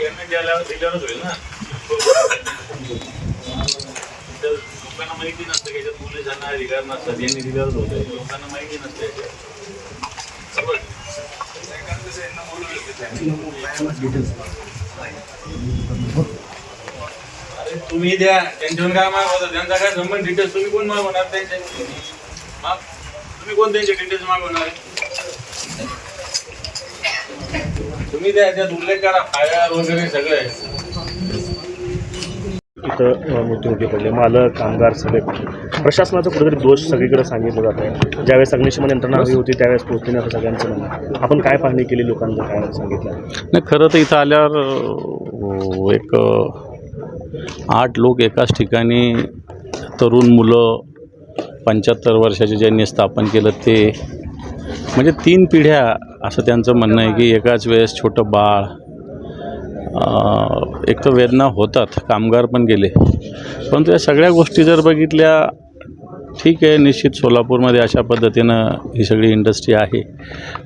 दिल्यावरच होईल ना. लोकांना माहिती नसतं की याच्यात पोलिसांना अधिकार नसतात यांनी दिल्यावरच होतं लोकांना माहिती नसते याच्यात. अरे तुम्ही द्या त्यांच्यावर काय मागवता त्यांचा काय संबंध डिटेल्स तुम्ही कोण मागवणार त्यांच्या माग तुम्ही कोण त्यांचे डिटेल्स मागवणार? तुम्ही द्या त्यात उल्लेख करा फायर वगैरे सगळे. इथं मृत्युमुखी पडले. मालक कामगार सगळे. प्रशासनाचा कुठेतरी दोष सगळीकडे सांगितलं जात आहे ज्यावेळेस अग्निशमन यंत्रणा हवी होती त्यावेळेस पोहोचली नाही सगळ्यांचं म्हणणं. आपण काय पाहणी केली लोकांचं काय सांगितलं? नाही खरं तर इथं आल्यावर एक आठ लोक एकाच ठिकाणी तरुण मुलं पंच्याहत्तर वर्षाचे ज्यांनी स्थापन केलं ते म्हणजे तीन पिढ्या असं त्यांचं म्हणणं आहे की एकाच वेळेस छोटं बाळ एक तर वेदना होतात कामगार पण गेले. परंतु या सगळ्या गोष्टी जर बघितल्या ठीक आहे निश्चित सोलापूरमध्ये अशा पद्धतीनं ही सगळी इंडस्ट्री आहे.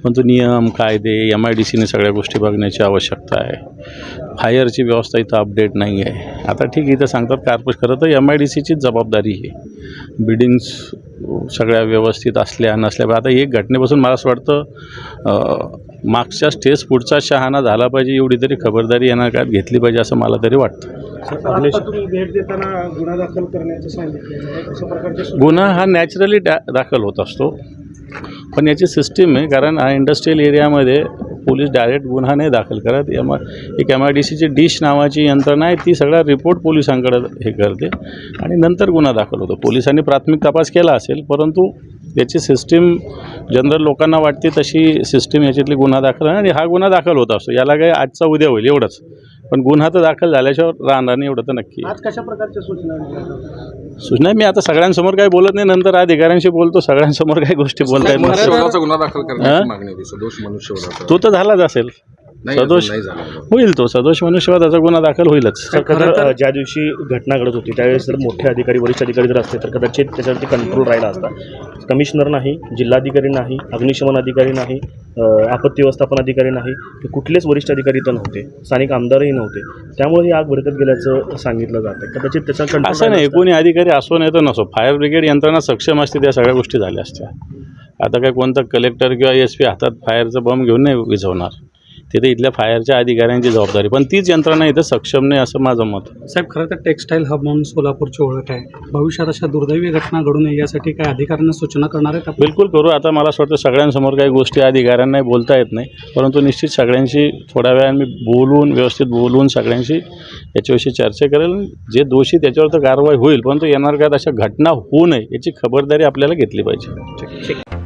परंतु नियम कायदे एम आय डी सीने सगळ्या गोष्टी बघण्याची आवश्यकता आहे. फायरची व्यवस्था इथं अपडेट नाही आहे आता ठीक इथं सांगतात कार्पोरेट खरं तर एम आय डी सीचीच जबाबदारी आहे. बिल्डिंग्स सगळ्या व्यवस्थित असल्या नसल्या. आता एक घटनेपासून मला असं वाटतं मागच्या स्टेज पुढचा शहाणा झाला पाहिजे एवढी तरी खबरदारी येणार काळात घेतली पाहिजे असं मला तरी वाटतं. गुन्हा हा नॅचरली डा दाखल होत असतो. पण याची सिस्टीम आहे कारण हा इंडस्ट्रियल एरियामध्ये पोलीस डायरेक्ट गुन्हा नाही दाखल करत एम एक एम आय डी सीची डिश नावाची यंत्रणा आहे ती सगळा रिपोर्ट पोलिसांकडे हे करते आणि नंतर गुन्हा दाखल होतो. पोलिसांनी प्राथमिक तपास केला असेल परंतु याची सिस्टीम जनरल लोकांना वाटते तशी सिस्टीम याच्यातली गुन्हा दाखल आणि हा गुन्हा दाखल होत असतो. याला काही आजचा उद्या होईल एवढंच. पण गुन्हा तर दाखल झाल्याशिवाय राहणार नाही एवढं तर नक्की. आज कशा प्रकारच्या सूचना दिल्या? सूचना मी आता सगळ्यांसमोर काही बोलत नाही नंतर अधिकाऱ्यांशी बोलतो सगळ्यांसमोर काही गोष्टी बोलता येत नसतात. मनुष्यवधाचा गुन्हा दाखल? करण्याची मागणी होती सदोष मनुष्यवधाचा तो तर झालाच असेल नाही सदोष अजून नाही झाला होईल तो. सदोष मनुष्यवादाचा गुन्हा दाखल होईलच. तर ज्या दिवशी घटना घडत होती त्यावेळेस जर मोठे अधिकारी वरिष्ठ अधिकारी जर असते तर कदाचित त्याच्यावरती कंट्रोल राहिला असता. कमिशनर नाही जिल्हाधिकारी नाही अग्निशमन अधिकारी नाही आपत्ती व्यवस्थापन अधिकारी नाही हे कुठलेच वरिष्ठ अधिकारी इथं नव्हते. स्थानिक आमदारही नव्हते. त्यामुळे ही आग भडकत गेल्याचं सांगितलं जातं कदाचित त्याचा असं कंट्रोल नाही कोणी अधिकारी असो नाही तर नसो. फायर ब्रिगेड यंत्रणा सक्षम असते त्या सगळ्या गोष्टी झाल्या असत्या. आता काय कोणता कलेक्टर किंवा एस पी हातात फायरचं बम घेऊन नाही विझवणार. तिथे इथल्या फायरच्या अधिकाऱ्यांची जबाबदारी. पण तीच यंत्रणा इथं सक्षम नाही असं माझं मत. साहेब खरं तर टेक्स्टाईल हब म्हणून सोलापूरची ओळख आहे. भविष्यात अशा दुर्दैवी घटना घडू नये यासाठी काय अधिकाऱ्यांना सूचना करणार आहेत बिलकुल करू. आता मला असं वाटतं सगळ्यांसमोर काही गोष्टी अधिकाऱ्यांनाही बोलता येत नाही. परंतु निश्चित सगळ्यांशी थोड्या वेळाने मी बोलून व्यवस्थित बोलून सगळ्यांशी याच्याविषयी चर्चा करेल. जे दोषी त्याच्यावर तर कारवाई होईल परंतु येणार काळात अशा घटना होऊ नये याची खबरदारी आपल्याला घेतली पाहिजे.